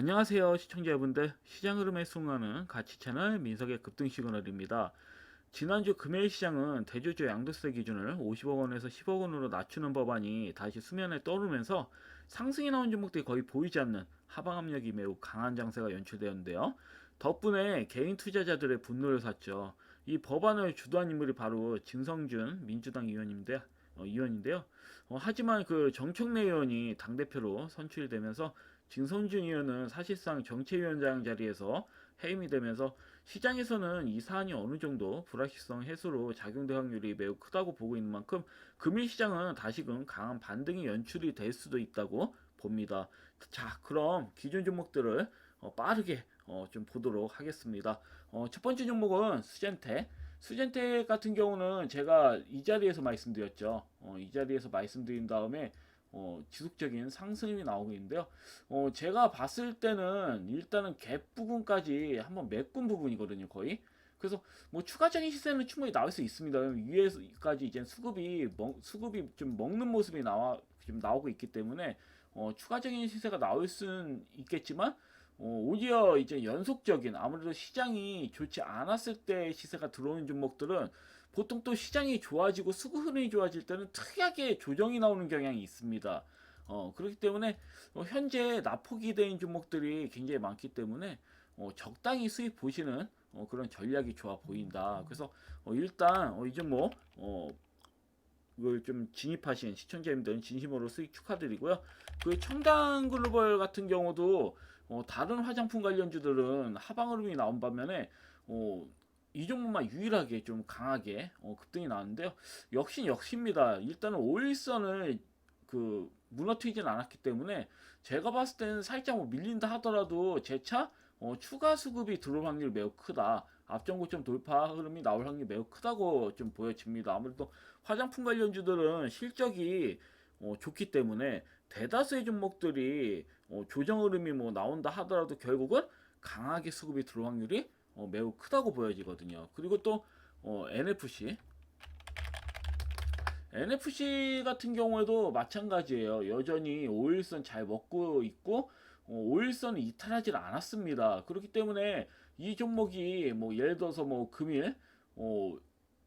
안녕하세요 시청자 여러분들 시장 흐름에 순응하는 가치 채널 민석의 급등 시그널입니다. 지난주 금요일 시장은 대주주 양도세 기준을 50억 원에서 10억 원으로 낮추는 법안이 다시 수면에 떠오르면서 상승이 나온 종목들이 거의 보이지 않는 하방 압력이 매우 강한 장세가 연출되었는데요. 덕분에 개인 투자자들의 분노를 샀죠. 이 법안을 주도한 인물이 바로 진성준 민주당 의원인데 어, 의원인데요. 어, 하지만 그 정청래 의원이 당 대표로 선출이 되면서 진성준 의원은 사실상 정치위원장 자리에서 해임이 되면서 시장에서는 이 사안이 어느 정도 불확실성 해소로 작용될 확률이 매우 크다고 보고 있는 만큼 금일 시장은 다시금 강한 반등이 연출이 될 수도 있다고 봅니다. 자, 그럼 기존 종목들을 어, 빠르게 어, 좀 보도록 하겠습니다. 어, 첫 번째 종목은 수젠테. 수젠테 같은 경우는 제가 이 자리에서 말씀드렸죠. 어, 이 자리에서 말씀드린 다음에 어, 지속적인 상승이 나오고 있는데요. 어, 제가 봤을 때는 일단은 갭 부분까지 한번 메꾼 부분이거든요, 거의. 그래서 뭐 추가적인 시세는 충분히 나올 수 있습니다. 위에까지 이제 수급이 먹, 수급이 좀 먹는 모습이 나와 좀 나오고 있기 때문에 어, 추가적인 시세가 나올 수는 있겠지만 어, 오히려 이제 연속적인 아무래도 시장이 좋지 않았을 때 시세가 들어오는 종목들은 보통 또 시장이 좋아지고 수급 흐름이 좋아질 때는 특이하게 조정이 나오는 경향이 있습니다. 어, 그렇기 때문에 어, 현재 납폭이 된 종목들이 굉장히 많기 때문에 어, 적당히 수익 보시는 어, 그런 전략이 좋아 보인다. 그래서 어, 일단 어, 이 종목 어, 이걸 좀 진입하신 시청자님들은 진심으로 수익 축하드리고요. 그 청당 글로벌 같은 경우도 어, 다른 화장품 관련주들은 하방 흐름이 나온 반면에 어, 이 종목만 유일하게 좀 강하게 어, 급등이 나왔는데요. 역시 역시입니다. 일단은 오일선을 그 무너뜨리진 않았기 때문에 제가 봤을 때는 살짝 뭐 밀린다 하더라도 재차 어, 추가 수급이 들어올 확률이 매우 크다. 앞전고점 돌파 흐름이 나올 확률이 매우 크다고 좀 보여집니다. 아무래도 화장품 관련주들은 실적이 어, 좋기 때문에 대다수의 종목들이 어, 조정 흐름이 뭐 나온다 하더라도 결국은 강하게 수급이 들어올 확률이 어, 매우 크다고 보여지거든요. 그리고 또 어, NFC NFC 같은 경우에도 마찬가지예요. 여전히 5일선 잘 먹고 있고 어, 5일선은 이탈하지 않았습니다. 그렇기 때문에 이 종목이 뭐 예를 들어서 뭐 금일 어,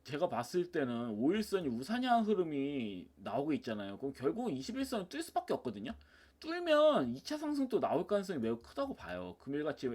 제가 봤을 때는 5일선이 우상향 흐름이 나오고 있잖아요. 그럼 결국은 21선은 뜰 수밖에 없거든요. 뚫면 2차 상승도 나올 가능성이 매우 크다고 봐요. 금일같이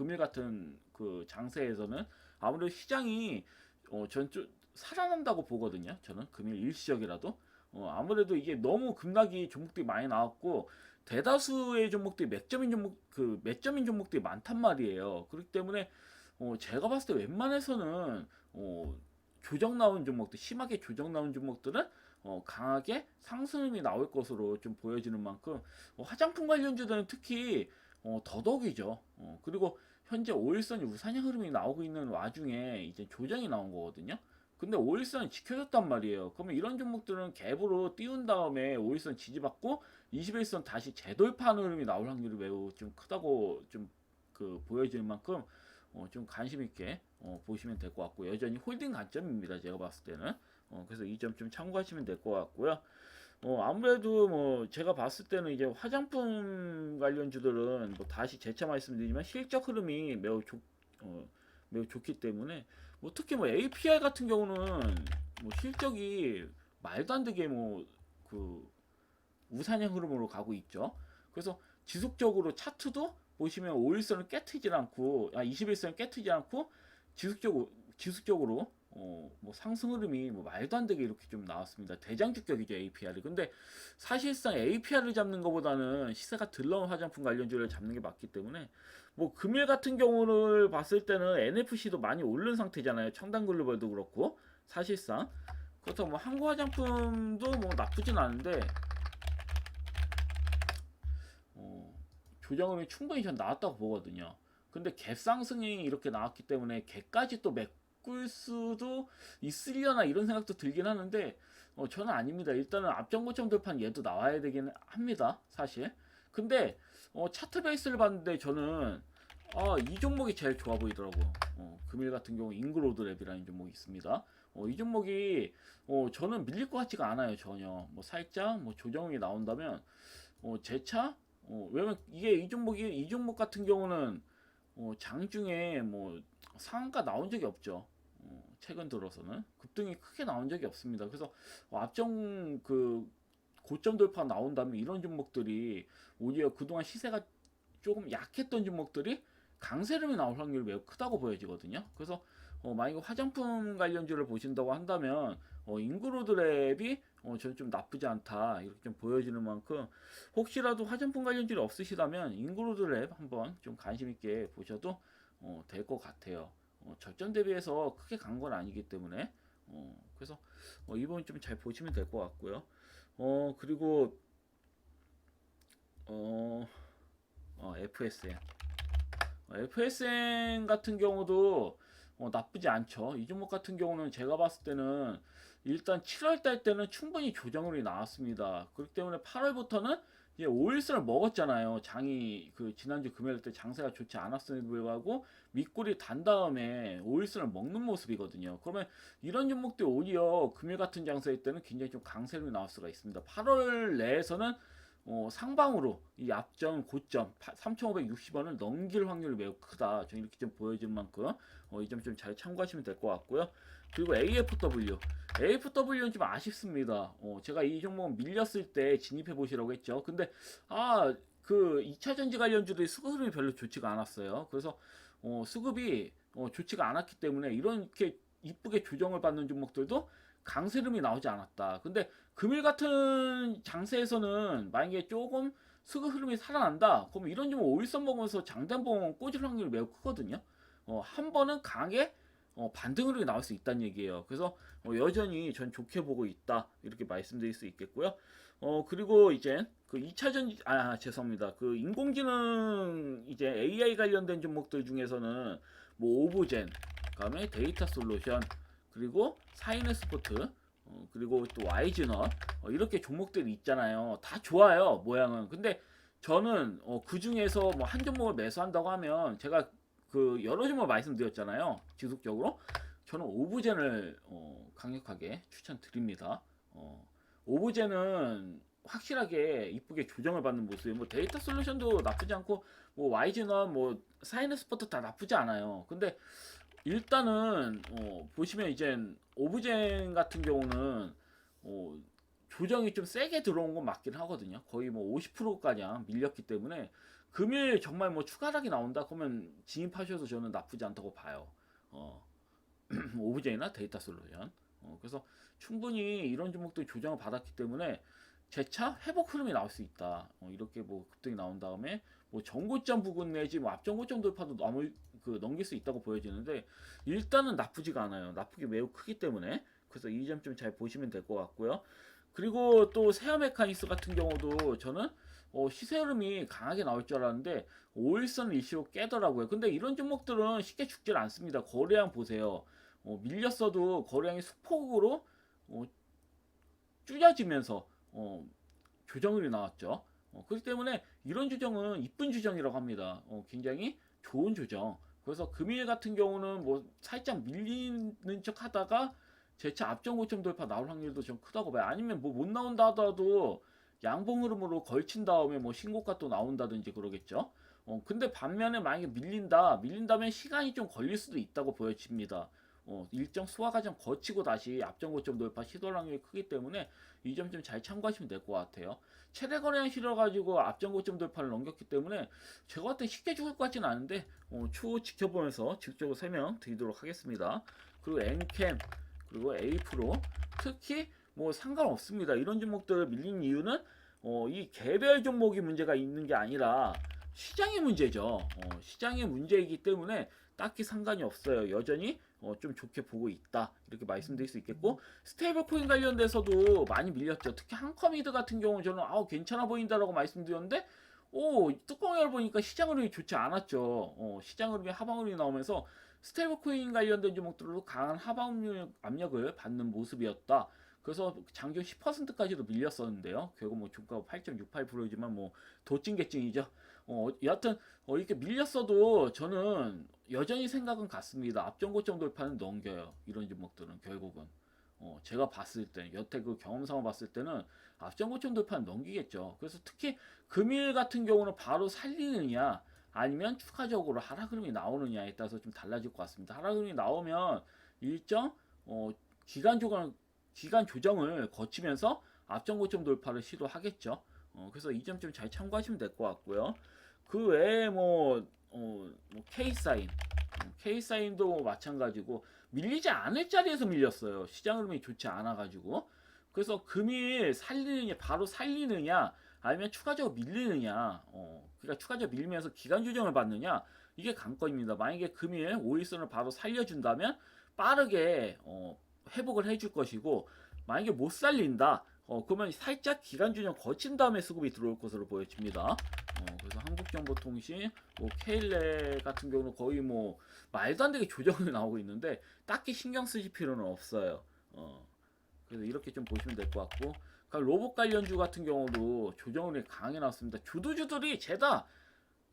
금일 같은 그 장세에서는 아무래도 시장이 어, 전좀 살아난다고 보거든요. 저는 금일 일시적이라도 어, 아무래도 이게 너무 급락이 종목들이 많이 나왔고 대다수의 종목들이 맥점인 종목 그 맥점인 종목들이 많단 말이에요. 그렇기 때문에 어, 제가 봤을 때 웬만해서는 어, 조정 나온 종목들 심하게 조정 나온 종목들은 어, 강하게 상승이 나올 것으로 좀 보여지는 만큼 어, 화장품 관련주들은 특히 어, 더더욱이죠. 어, 그리고 현재 오일선이 우상향 흐름이 나오고 있는 와중에 이제 조정이 나온 거거든요. 근데 오일선이 지켜졌단 말이에요. 그러면 이런 종목들은 갭으로 띄운 다음에 오일선 지지받고 21선 다시 재돌파하는 흐름이 나올 확률이 매우 좀 크다고 좀 그 보여지는 만큼 어, 좀 관심 있게 어, 보시면 될 것 같고 여전히 홀딩 관점입니다. 제가 봤을 때는 어, 그래서 이 점 좀 참고하시면 될 것 같고요. 어, 아무래도 뭐 제가 봤을 때는 이제 화장품 관련주들은 뭐 다시 재차 말씀드리지만 실적 흐름이 매우 좋, 어, 매우 좋기 때문에 뭐 특히 뭐 API 같은 경우는 뭐 실적이 말도 안 되게 뭐 그 우상향 흐름으로 가고 있죠. 그래서 지속적으로 차트도 보시면 5일선을 깨트지 않고 아 21선을 깨트지 않고 지속적으로 지속적으로 어, 뭐 상승 흐름이 뭐 말도 안 되게 이렇게 좀 나왔습니다. 대장주격이죠 APR이. 근데 사실상 APR을 잡는 것보다는 시세가 들러온 화장품 관련주를 잡는 게 맞기 때문에 뭐 금일 같은 경우를 봤을 때는 NFC도 많이 오른 상태잖아요. 청단 글로벌도 그렇고 사실상 그렇다고 뭐 한국 화장품도 뭐 나쁘진 않은데 어, 조정음이 충분히 전 나왔다고 보거든요. 근데 갭 상승이 이렇게 나왔기 때문에 갭까지 또 메꿀 수도 있으려나 이런 생각도 들긴 하는데 어, 저는 아닙니다. 일단은 앞전고점 돌파는 얘도 나와야 되긴 합니다. 사실. 근데 어, 차트 베이스를 봤는데 저는 아, 이 종목이 제일 좋아 보이더라고요. 어, 금일 같은 경우 잉그로드 랩이라는 종목이 있습니다. 어, 이 종목이 어, 저는 밀릴 것 같지가 않아요 전혀. 뭐 살짝 뭐 조정이 나온다면 어, 재차 어, 왜냐면 이게 이 종목이 이 종목 같은 경우는 어, 장중에 뭐 상한가 나온 적이 없죠. 어, 최근 들어서는 급등이 크게 나온 적이 없습니다. 그래서 어, 앞정 그 고점 돌파 나온다면 이런 종목들이 오히려 그동안 시세가 조금 약했던 종목들이 강세름이 나올 확률이 매우 크다고 보여지거든요. 그래서 어, 만약에 화장품 관련주를 보신다고 한다면 어, 인그로드랩이 어, 저는 좀 나쁘지 않다 이렇게 좀 보여지는 만큼 혹시라도 화장품 관련주를 없으시다면 인그로드랩 한번 좀 관심 있게 보셔도 어, 될 것 같아요. 어, 절전 대비해서 크게 간 건 아니기 때문에 어, 그래서 어, 이 부분 좀잘 보시면 될 것 같고요. 어 그리고 어, 어 FSN 어, FSN 같은 경우도 어, 나쁘지 않죠. 이 종목 같은 경우는 제가 봤을 때는 일단 7월 달 때는 충분히 조정률이 나왔습니다. 그렇기 때문에 8월부터는 이제 오일선을 먹었잖아요. 장이 그 지난주 금요일 때 장세가 좋지 않았음에도 불구하고 밑골이 단 다음에 오일선을 먹는 모습이거든요. 그러면 이런 종목들이 오히려 금요일 같은 장세일 때는 굉장히 좀 강세로 나올 수가 있습니다. 8월 내에서는 어, 상방으로 이 앞전 고점 3,560원을 넘길 확률이 매우 크다. 저 이렇게 좀 보여질 만큼 어, 이 점 좀 잘 참고하시면 될 것 같고요. 그리고 AFW, AFW는 좀 아쉽습니다. 어, 제가 이 종목 밀렸을 때 진입해 보시라고 했죠. 근데 아 그 2차 전지 관련주들이 수급이 별로 좋지가 않았어요. 그래서 어, 수급이 어, 좋지가 않았기 때문에 이렇게 이쁘게 조정을 받는 종목들도 강세름이 나오지 않았다. 근데 금일 같은 장세에서는 만약에 조금 수급 흐름이 살아난다. 그럼 이런 좀 오일선 먹으면서 장단봉 꽂을 확률이 매우 크거든요. 어, 한 번은 강하게 어, 반등 흐름이 나올 수 있다는 얘기예요. 그래서 어, 여전히 전 좋게 보고 있다. 이렇게 말씀드릴 수 있겠고요. 어, 그리고 이제 그 2차 전지, 아, 죄송합니다. 그 인공지능 이제 AI 관련된 종목들 중에서는 뭐 오브젠, 그다음에 데이터 솔루션, 그리고 사이네스포트, 어, 그리고 또 와이즈넛 어, 이렇게 종목들이 있잖아요. 다 좋아요 모양은. 근데 저는 어, 그 중에서 뭐 한 종목을 매수한다고 하면 제가 그 여러 종목 말씀드렸잖아요. 지속적으로 저는 오브젠을 어, 강력하게 추천드립니다. 어, 오브젠은 확실하게 이쁘게 조정을 받는 모습이에요. 뭐 데이터 솔루션도 나쁘지 않고 뭐 와이즈넛 뭐 사이너스포트 다 나쁘지 않아요. 근데 일단은 어, 보시면 이제 오브젠 같은 경우는 어, 조정이 좀 세게 들어온 건 맞긴 하거든요. 거의 뭐 50%가량 밀렸기 때문에 금요일 정말 뭐 추가락이 나온다 그러면 진입하셔도 저는 나쁘지 않다고 봐요. 어, 오브젠이나 데이터 솔루션. 어, 그래서 충분히 이런 종목들이 조정을 받았기 때문에 재차 회복 흐름이 나올 수 있다. 어, 이렇게 뭐 급등이 나온 다음에 뭐 전고점 부근 내지 뭐 앞전고점 돌파도 넘을 그 넘길 수 있다고 보여지는데 일단은 나쁘지가 않아요. 나쁘기 매우 크기 때문에 그래서 이점좀잘 보시면 될 것 같고요. 그리고 또 세아 메카니스 같은 경우도 저는 어, 시세 흐름이 강하게 나올 줄 알았는데 5일선 일시로 깨더라고요. 근데 이런 종목들은 쉽게 죽질 않습니다. 거래량 보세요. 어, 밀렸어도 거래량이 수폭으로 어, 줄여지면서 어, 조정률이 나왔죠. 어, 그렇기 때문에 이런 조정은 이쁜 조정이라고 합니다. 어, 굉장히 좋은 조정. 그래서 금일 같은 경우는 뭐 살짝 밀리는 척 하다가 재차 앞전 고점 돌파 나올 확률도 좀 크다고 봐요. 아니면 뭐 못 나온다 하더라도 양봉 흐름으로 걸친 다음에 뭐 신고가 또 나온다든지 그러겠죠. 어, 근데 반면에 만약에 밀린다, 밀린다면 시간이 좀 걸릴 수도 있다고 보여집니다. 어, 일정 수화 과정 거치고 다시 앞전 고점 돌파 시도할 확률이 크기 때문에 이 점 좀 잘 참고하시면 될 것 같아요. 최대 거래량 실어가지고 앞전 고점 돌파를 넘겼기 때문에 제가 봤을 때 쉽게 죽을 것 같지는 않은데 어, 추후 지켜보면서 직접적으로 설명 드리도록 하겠습니다. 그리고 엔캠 그리고 에이프로 특히 뭐 상관없습니다. 이런 종목들 밀린 이유는 어, 이 개별 종목이 문제가 있는 게 아니라 시장의 문제죠. 어, 시장의 문제이기 때문에 딱히 상관이 없어요. 여전히 어, 좀 좋게 보고 있다 이렇게 말씀드릴 수 있겠고 스테이블 코인 관련돼서도 많이 밀렸죠. 특히 한커미드 같은 경우는 저는 아우 괜찮아 보인다라고 말씀드렸는데 오 뚜껑 열보니까 시장 흐름이 좋지 않았죠. 어, 시장 흐름이 하방 흐름이 나오면서 스테이블 코인 관련된 종목들로 강한 하방 압력을 받는 모습이었다. 그래서 장중 10%까지도 밀렸었는데요. 결국 뭐 주가 8.68%이지만 뭐 도찐개찐이죠. 어, 여하튼 어, 이렇게 밀렸어도 저는 여전히 생각은 같습니다. 앞전 고점 돌파는 넘겨요. 이런 종목들은 결국은 어, 제가 봤을 때 여태 그 경험상을 봤을 때는 앞전 고점 돌파는 넘기겠죠. 그래서 특히 금일 같은 경우는 바로 살리느냐 아니면 추가적으로 하락 흐름이 나오느냐에 따라서 좀 달라질 것 같습니다. 하락 흐름이 나오면 일정 어, 기간 조정 기간 조정을 거치면서 앞전 고점 돌파를 시도하겠죠. 어, 그래서 이 점 좀 잘 참고하시면 될 것 같고요. 그 외에 뭐, 어, 뭐 K 사인, K 사인도 뭐 마찬가지고 밀리지 않을 자리에서 밀렸어요. 시장 흐름이 좋지 않아 가지고. 그래서 금일 살리느냐 바로 살리느냐 아니면 추가적으로 밀리느냐 어 그러니까 추가적으로 밀면서 기간 조정을 받느냐 이게 관건입니다. 만약에 금일 5일선을 바로 살려준다면 빠르게 어 회복을 해줄 것이고 만약에 못 살린다 어 그러면 살짝 기간 조정 거친 다음에 수급이 들어올 것으로 보여집니다. 어 그래서 한국정보통신 뭐 케일레 같은 경우는 거의 뭐 말도 안 되게 조정이 나오고 있는데 딱히 신경 쓰실 필요는 없어요. 어 그래서 이렇게 좀 보시면 될 것 같고 그러니까 로봇 관련주 같은 경우도 조정이 강하게 나왔습니다. 주도주들이 죄다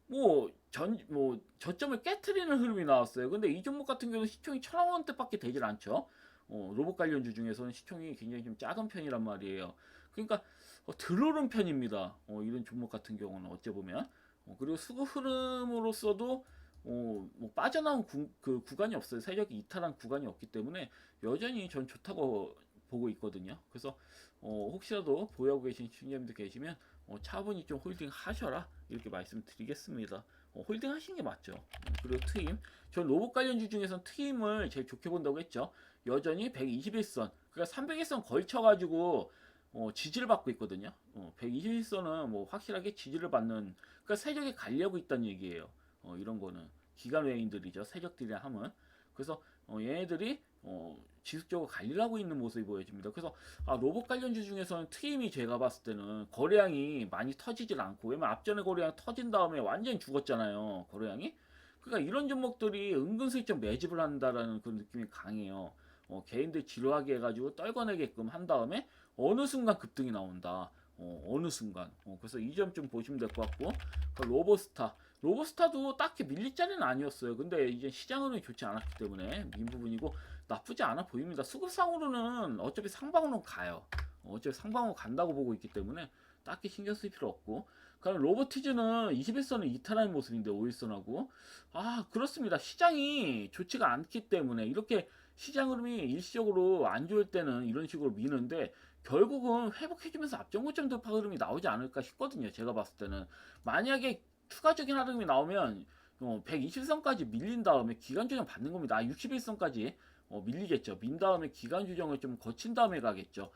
뭐 전 뭐 저점을 깨트리는 흐름이 나왔어요. 근데 이 종목 같은 경우는 시총이 천억 원대밖에 되질 않죠. 어, 로봇 관련주 중에서는 시총이 굉장히 좀 작은 편이란 말이에요. 그러니까 어, 들어오른 편입니다. 어, 이런 종목 같은 경우는 어째 보면 어, 그리고 수급 흐름으로서도 어, 뭐 빠져나온 구, 그 구간이 없어요. 세력이 이탈한 구간이 없기 때문에 여전히 전 좋다고 보고 있거든요. 그래서 어, 혹시라도 보유하고 계신 시청자분들 계시면 어, 차분히 좀 홀딩 하셔라 이렇게 말씀드리겠습니다. 어, 홀딩 하시는 게 맞죠. 음, 그리고 트임, 전 로봇 관련주 중에서는 트임을 제일 좋게 본다고 했죠. 여전히 121선, 그러니까 301선 걸쳐가지고 어, 지지를 받고 있거든요. 어, 121선은 뭐 확실하게 지지를 받는, 그러니까 세력이 가려고 있다는 얘기예요. 어, 이런 거는 기관 외인들이죠. 세력들이 하면. 그래서 어, 얘네들이 어, 지속적으로 관리를 하고 있는 모습이 보여집니다. 그래서 아, 로봇 관련주 중에서는 트임이 제가 봤을 때는 거래량이 많이 터지질 않고 왜냐면 앞전에 거래량 터진 다음에 완전히 죽었잖아요. 거래량이. 그러니까 이런 종목들이 은근슬쩍 매집을 한다라는 그런 느낌이 강해요. 어, 개인들 지루하게 해가지고 떨궈내게끔 한 다음에 어느 순간 급등이 나온다. 어, 어느 순간. 어, 그래서 이 점 좀 보시면 될 것 같고 그 로보스타. 로보스타도 딱히 밀릴 자리는 아니었어요. 근데 이제 시장 흐름이 좋지 않았기 때문에 민 부분이고 나쁘지 않아 보입니다. 수급상으로는 어차피 상방으로 가요. 어, 어차피 상방으로 간다고 보고 있기 때문에 딱히 신경 쓸 필요 없고. 그럼 로보티즈는 21선을 이탈하는 모습인데 5일선하고 아 그렇습니다. 시장이 좋지가 않기 때문에 이렇게 시장 흐름이 일시적으로 안 좋을 때는 이런 식으로 미는데 결국은 회복해주면서 앞전 고점 돌파 흐름이 나오지 않을까 싶거든요. 제가 봤을 때는 만약에 추가적인 흐름이 나오면 어, 120선까지 밀린 다음에 기간 조정 받는 겁니다. 아, 61선까지 어, 밀리겠죠. 민 다음에 기간 조정을 좀 거친 다음에 가겠죠.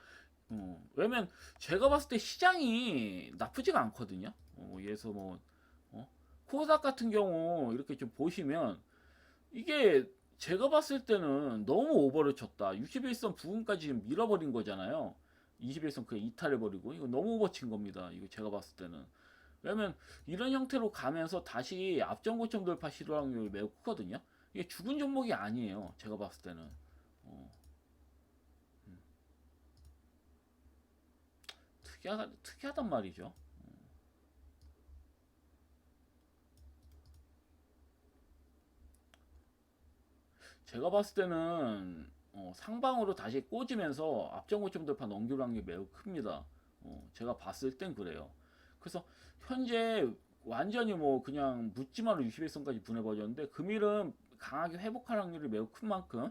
어, 왜냐면 제가 봤을 때 시장이 나쁘지가 않거든요. 어, 예서 뭐 어? 코닥 같은 경우 이렇게 좀 보시면 이게 제가 봤을 때는 너무 오버를 쳤다. 61선 부분까지 밀어버린 거잖아요. 21선 그 이탈해버리고 이거 너무 오버친 겁니다. 이거 제가 봤을 때는. 왜냐면 이런 형태로 가면서 다시 앞전 고점 돌파 시도할 확률이 매우 크거든요. 이게 죽은 종목이 아니에요. 제가 봤을 때는. 어. 음. 특이하다, 특이하단 말이죠. 어. 제가 봤을 때는 어, 상방으로 다시 꽂으면서 앞전 고점 돌파 넘길 확률이 매우 큽니다. 어, 제가 봤을 땐 그래요. 그래서 현재 완전히 뭐 그냥 묻지마로 61선까지 분해버렸는데 금일은 강하게 회복할 확률이 매우 큰 만큼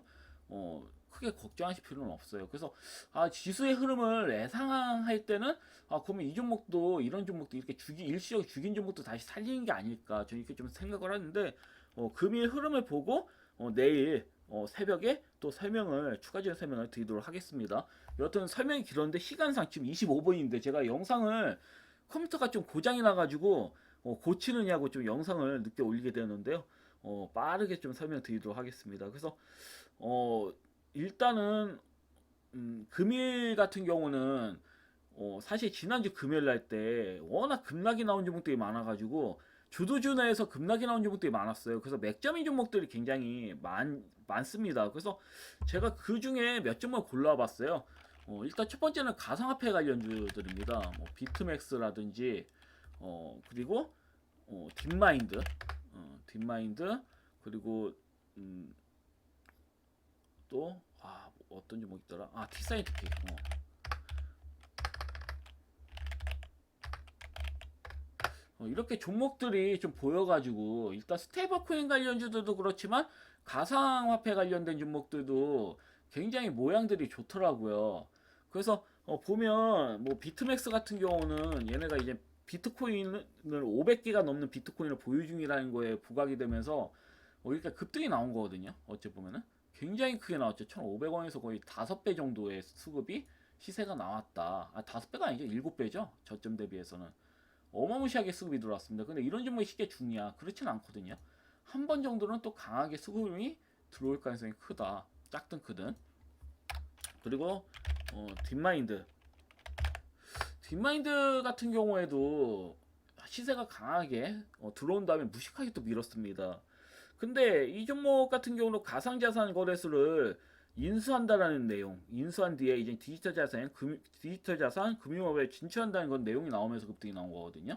어 크게 걱정하실 필요는 없어요. 그래서 아 지수의 흐름을 예상할 때는 아 그러면 이 종목도 이런 종목도 이렇게 죽이 일시적 죽인 종목도 다시 살리는 게 아닐까 저는 이렇게 좀 생각을 하는데 어 금일 흐름을 보고 어 내일 어 새벽에 또 설명을 추가적인 설명을 드리도록 하겠습니다. 여튼 설명이 길었는데 시간상 지금 25분인데 제가 영상을 컴퓨터가 좀 고장이 나가지고 어, 고치느냐고 좀 영상을 늦게 올리게 되는데요. 어, 빠르게 좀 설명드리도록 하겠습니다. 그래서 어, 일단은 음, 금일 같은 경우는 어, 사실 지난주 금요일 날 때 워낙 급락이 나온 종목들이 많아가지고 주도주 내에서 급락이 나온 종목들이 많았어요. 그래서 맥점인 종목들이 굉장히 많, 많습니다. 그래서 제가 그 중에 몇 종목 골라봤어요. 어, 일단 첫 번째는 가상화폐 관련주들입니다. 뭐 비트맥스라든지 어, 그리고 어, 딥마인드, 어, 딥마인드 그리고 음, 또 아, 어떤 종목 있더라? 아 티사이언티픽. 어. 어, 이렇게 종목들이 좀 보여가지고 일단 스테이블 코인 관련주들도 그렇지만 가상화폐 관련된 종목들도 굉장히 모양들이 좋더라고요. 그래서 어, 보면 뭐 비트맥스 같은 경우는 얘네가 이제 비트코인을 500개가 넘는 비트코인을 보유 중이라는 거에 부각이 되면서 어, 이렇게 급등이 나온 거거든요. 어찌 보면은 굉장히 크게 나왔죠. 1,500원에서 거의 5배 정도의 수급이 시세가 나왔다. 아, 5배가 아니죠. 7배죠. 저점 대비해서는. 어마무시하게 수급이 들어왔습니다. 근데 이런 종목이 쉽게 죽냐? 그렇진 않거든요. 한 번 정도는 또 강하게 수급이 들어올 가능성이 크다. 작든 크든. 그리고 어, 딥마인드. 딥마인드 같은 경우에도 시세가 강하게 어, 들어온 다음에 무식하게 또 밀었습니다. 근데 이 종목 같은 경우는 가상자산 거래소를 인수한다라는 내용, 인수한 뒤에 이제 디지털 자산, 금, 디지털 자산, 금융업에 진출한다는 건 내용이 나오면서 급등이 나온 거거든요.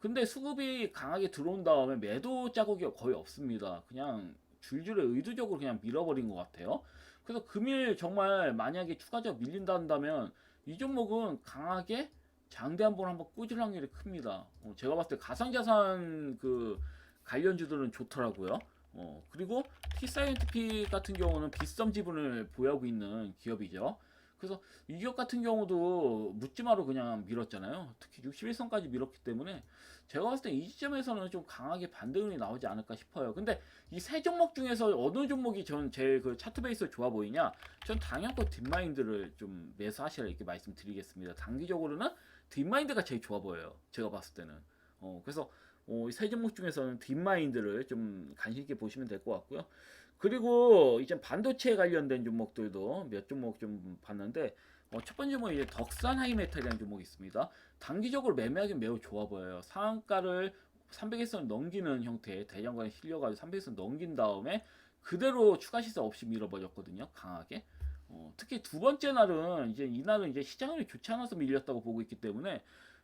근데 수급이 강하게 들어온 다음에 매도 자국이 거의 없습니다. 그냥 줄줄이 의도적으로 그냥 밀어버린 것 같아요. 그래서 금일 정말 만약에 추가적으로 밀린다 한다면 이 종목은 강하게 장대 한번 한번 꾸질 확률이 큽니다. 어, 제가 봤을 때 가상자산 그 관련주들은 좋더라고요. 어, 그리고 T사이언티픽 같은 경우는 비썸 지분을 보유하고 있는 기업이죠. 그래서 이 기업 같은 경우도 묻지마로 그냥 밀었잖아요. 특히 61선까지 밀었기 때문에 제가 봤을 때 이 지점에서는 좀 강하게 반등이 나오지 않을까 싶어요. 근데 이 세 종목 중에서 어느 종목이 전 제일 그 차트 베이스 좋아 보이냐? 전 당연히 딥마인드를 좀 매수하시라 이렇게 말씀드리겠습니다. 단기적으로는 딥마인드가 제일 좋아 보여요. 제가 봤을 때는. 어, 그래서 어, 이세 종목 중에서는 딥마인드를 좀 관심 있게 보시면 될 것 같고요. 그리고 이제 반도체 관련된 종목들도 몇 종목 좀 봤는데 어, 첫 번째 뭐 이제 덕산 하이메탈이라는 종목이 있습니다. 단기적으로 매매하기 매우 좋아 보여요. 상한가를 300에서 넘기는 형태의 대장간에 실려가지고 300에서 넘긴 다음에 그대로 추가 시세 없이 밀어버렸거든요. 강하게. 어, 특히 두 번째 날은 이제 이날은 이제 시장이 좋지 않아서 밀렸다고 보고 있기 때문에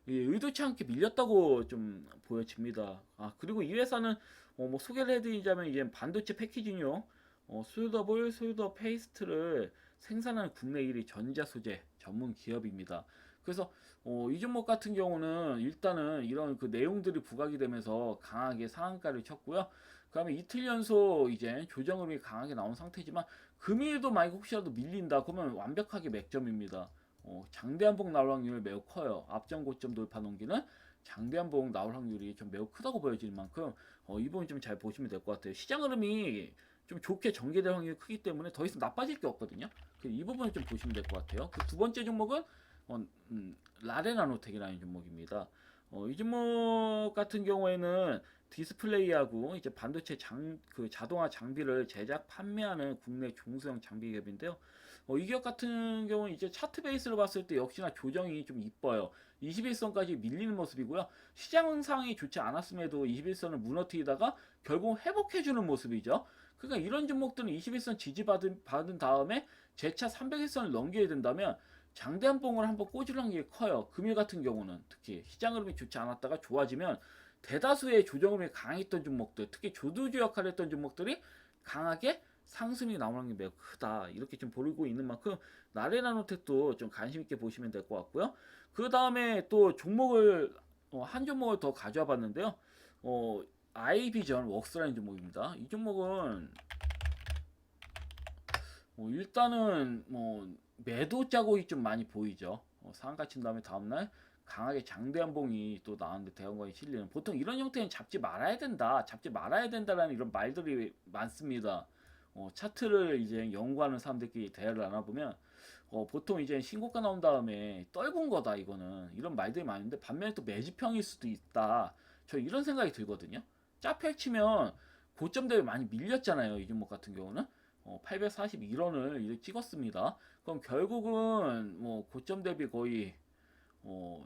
예, 의도치 않게 밀렸다고 좀 보여집니다. 아 그리고 이 회사는 어, 뭐 소개를 해드리자면 이제 반도체 패키징용 어, 솔더블 솔더 페이스트를 생산하는 국내 1위 전자 소재 전문 기업입니다. 그래서 어, 이 종목 같은 경우는 일단은 이런 그 내용들이 부각이 되면서 강하게 상한가를 쳤고요. 그다음에 이틀 연속 이제 조정음이 강하게 나온 상태지만 금일도 만약 혹시라도 밀린다 그러면 완벽하게 맥점입니다. 어, 장대한봉 나올 확률이 매우 커요. 앞전 고점 돌파 넘기는 장대한봉 나올 확률이 좀 매우 크다고 보여지는 만큼 어, 이 부분 좀 잘 보시면 될 것 같아요. 시장 흐름이 좀 좋게 전개될 확률이 크기 때문에 더 이상 나빠질 게 없거든요. 이 부분을 좀 보시면 될 것 같아요. 그 두 번째 종목은 어, 음, 라레나노텍이라는 종목입니다. 어, 이 종목 같은 경우에는 디스플레이하고 이제 반도체 장, 그 자동화 장비를 제작 판매하는 국내 중소형 장비 기업인데요. 어, 이 기업 같은 경우는 이제 차트 베이스로 봤을 때 역시나 조정이 좀 이뻐요. 21선까지 밀리는 모습이고요. 시장 상황이 좋지 않았음에도 21선을 무너뜨리다가 결국 회복해주는 모습이죠. 그러니까 이런 종목들은 21선 지지받은 받은 다음에 재차 300일선을 넘겨야 된다면 장대한 봉을 한번 꽂으려는 게 커요. 금일 같은 경우는 특히 시장 흐름이 좋지 않았다가 좋아지면 대다수의 조정 흐름이 강했던 종목들, 특히 조두주 역할을 했던 종목들이 강하게 상승이 나오는 게 매우 크다. 이렇게 좀 보이고 있는 만큼 나레나노텍도 좀 관심 있게 보시면 될 것 같고요. 그 다음에 또 종목을 어, 한 종목을 더 가져와 봤는데요. 어, 아이비전 웍스라는 종목입니다. 이 종목은 뭐 일단은 뭐 매도 자국이 좀 많이 보이죠. 어, 상한가 친 다음에 다음날 강하게 장대한 봉이 또 나왔는데 대형관이 실리는 보통 이런 형태는 잡지 말아야 된다, 잡지 말아야 된다라는 이런 말들이 많습니다. 어, 차트를 이제 연구하는 사람들끼리 대화를 나눠보면 어, 보통 이제 신고가 나온 다음에 떨군 거다 이거는 이런 말들이 많은데 반면에 또 매집형일 수도 있다. 저 이런 생각이 들거든요. 짜 펼치면 고점 대비 많이 밀렸잖아요. 이 종목 같은 경우는 어, 841원을 이렇게 찍었습니다. 그럼 결국은 뭐 고점 대비 거의 어,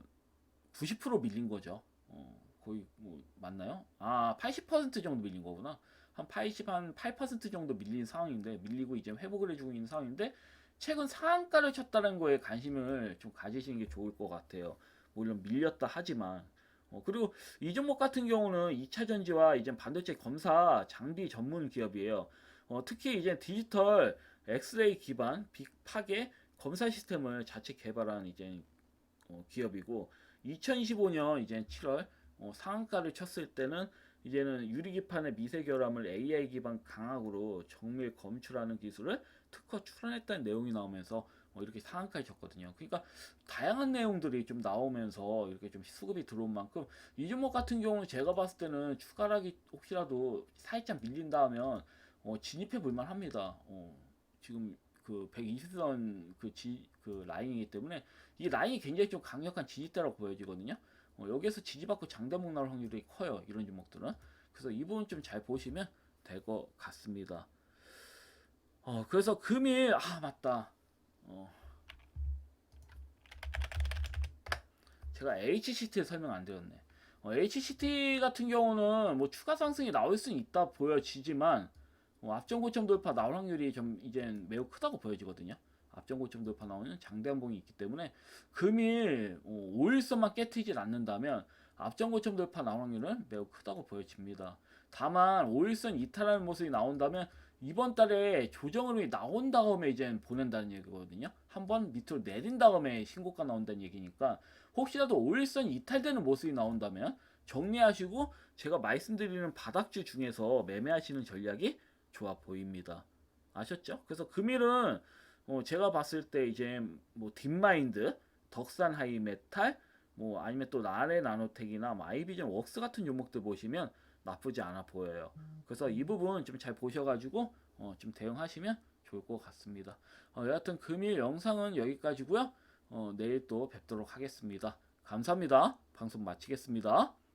90% 밀린 거죠. 어, 거의 뭐 맞나요? 아, 80% 정도 밀린 거구나. 한 80, 한 8% 정도 밀린 상황인데 밀리고 이제 회복을 해주고 있는 상황인데 최근 상한가를 쳤다는 거에 관심을 좀 가지시는 게 좋을 것 같아요. 물론 밀렸다 하지만 어, 그리고 이 종목 같은 경우는 2차 전지와 이제 반도체 검사 장비 전문 기업이에요. 어, 특히 이제 디지털 엑스레이 기반 빅 파괴 검사 시스템을 자체 개발한 이제 어, 기업이고 2025년 이제 7월 어, 상한가를 쳤을 때는 이제는 유리기판의 미세 결함을 AI 기반 강학으로 정밀 검출하는 기술을 특허 출원했다는 내용이 나오면서 어, 이렇게 상한가에 쳤거든요. 그러니까 다양한 내용들이 좀 나오면서 이렇게 좀 수급이 들어온 만큼 이 종목 같은 경우는 제가 봤을 때는 추가락이 혹시라도 살짝 밀린다 하면 어, 진입해 볼만 합니다. 어, 지금 그 120선 그, 지, 그 라인이기 때문에 이 라인이 굉장히 좀 강력한 지지대라고 보여지거든요. 어, 여기에서 지지받고 장대목 나올 확률이 커요. 이런 종목들은. 그래서 이 부분 좀 잘 보시면 될 것 같습니다. 어, 그래서 금일, 아, 맞다. 어, 제가 HCT 설명 안 드렸네. 어, HCT 같은 경우는 뭐 추가 상승이 나올 수는 있다 보여지지만 어, 앞전 고점 돌파 나올 확률이 좀 이젠 매우 크다고 보여지거든요. 앞전 고점 돌파 나오는 장대한봉이 있기 때문에 금일 어, 5일선만 깨트리질 않는다면 앞전 고점 돌파 나올 확률은 매우 크다고 보여집니다. 다만 5일선 이탈하는 모습이 나온다면 이번 달에 조정 흐름이 나온 다음에 이제 보낸다는 얘기거든요. 한번 밑으로 내린 다음에 신고가 나온다는 얘기니까 혹시라도 5일선 이탈되는 모습이 나온다면 정리하시고 제가 말씀드리는 바닥주 중에서 매매하시는 전략이 좋아 보입니다. 아셨죠? 그래서 금일은 어, 제가 봤을 때 이제 뭐 딥마인드, 덕산 하이메탈, 뭐 아니면 또 나레 나노텍이나 뭐 아이비전 웍스 같은 종목들 보시면 나쁘지 않아 보여요. 그래서 이 부분 좀 잘 보셔가지고 어, 좀 대응하시면 좋을 것 같습니다. 어, 여하튼 금일 영상은 여기까지고요. 어, 내일 또 뵙도록 하겠습니다. 감사합니다. 방송 마치겠습니다.